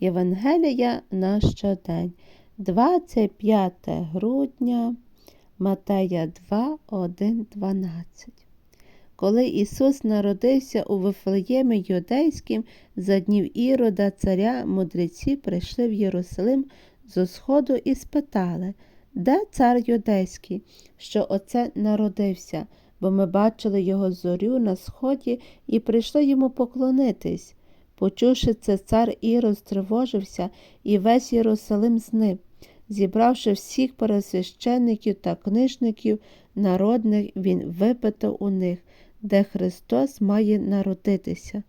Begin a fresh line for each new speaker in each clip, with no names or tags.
Євангелія на щодень, 25 грудня, Матея 2, 1, 12. Коли Ісус народився у Вифлеємі Юдейським, за днів Ірода, царя, мудреці прийшли в Єрусалим зо сходу і спитали, де цар Юдейський, що оце народився, бо ми бачили його зорю на сході і прийшли йому поклонитись. Почувши це, цар Ірод стривожився, і весь Єрусалим з. Зібравши всіх пересвященників та книжників народних, він випитав у них, де Христос має народитися.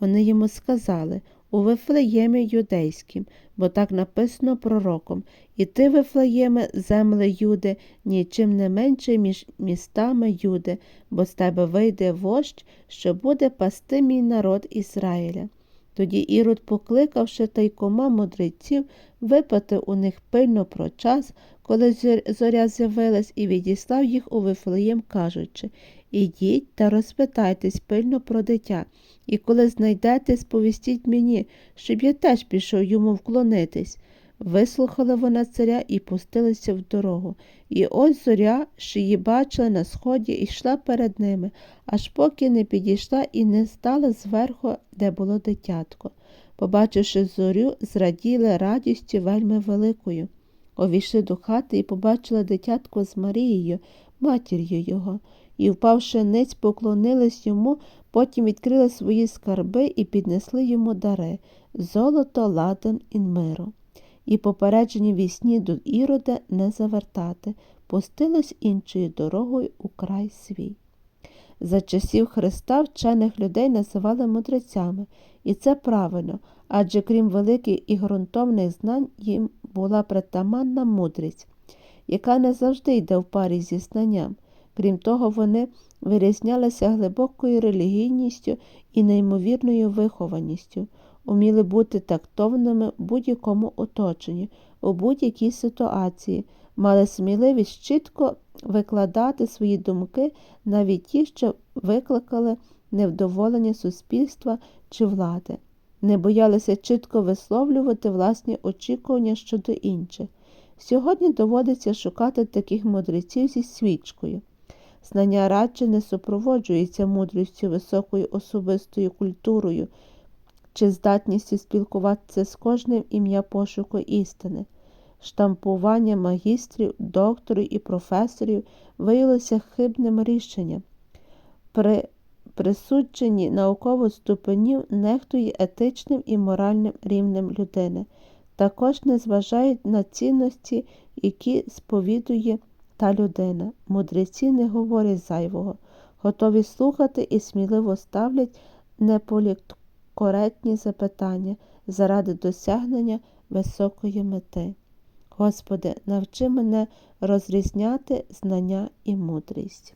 Вони йому сказали у Вифлеємі юдейським, бо так написано пророком, і ти, Вифлеєме, земле Юди, нічим не менше між містами Юди, бо з тебе вийде вождь, що буде пасти мій народ Ізраїля. Тоді Ірод, покликавши тайкома мудреців, випитав у них пильно про час, коли зоря з'явилась, і відіслав їх у Вифлеєм, кажучи Ідіть та розпитайтесь пильно про дитя, і коли знайдете, сповістіть мені, щоб я теж пішов йому вклонитись. Вислухала вона царя і пустилася в дорогу. І ось зоря, що її бачили на сході, йшла перед ними, аж поки не підійшла і не стала зверху, де було дитятко. Побачивши зорю, зраділи радістю вельми великою. Увійшли до хати і побачили дитятко з Марією, матір'ю його, і, впавши ниць, поклонились йому, потім відкрили свої скарби і піднесли йому дари золото, ладан і миру і попереджені вісні до Ірода не завертати, пустились іншою дорогою у край свій. За часів Христа вчених людей називали мудрецями, і це правильно, адже крім великих і ґрунтовних знань їм була притаманна мудрість, яка не завжди йде в парі зі знанням. Крім того, вони вирізнялися глибокою релігійністю і неймовірною вихованістю уміли бути тактовними в будь-якому оточенні, у будь-якій ситуації, мали сміливість чітко викладати свої думки, навіть ті, що викликали невдоволення суспільства чи влади, не боялися чітко висловлювати власні очікування щодо інших. Сьогодні доводиться шукати таких мудреців зі свічкою. Знання радше не супроводжується мудрістю високою особистою культурою, чи здатністю спілкуватися з кожним ім'я пошуку істини. Штампування магістрів, докторів і професорів виявилося хибним рішенням. При присудженні науково ступенів нехтує етичним і моральним рівнем людини, також не зважають на цінності, які сповідує та людина. Мудреці не говорять зайвого, готові слухати і сміливо ставлять неполітку коректні запитання заради досягнення високої мети. Господи, навчи мене розрізняти знання і мудрість.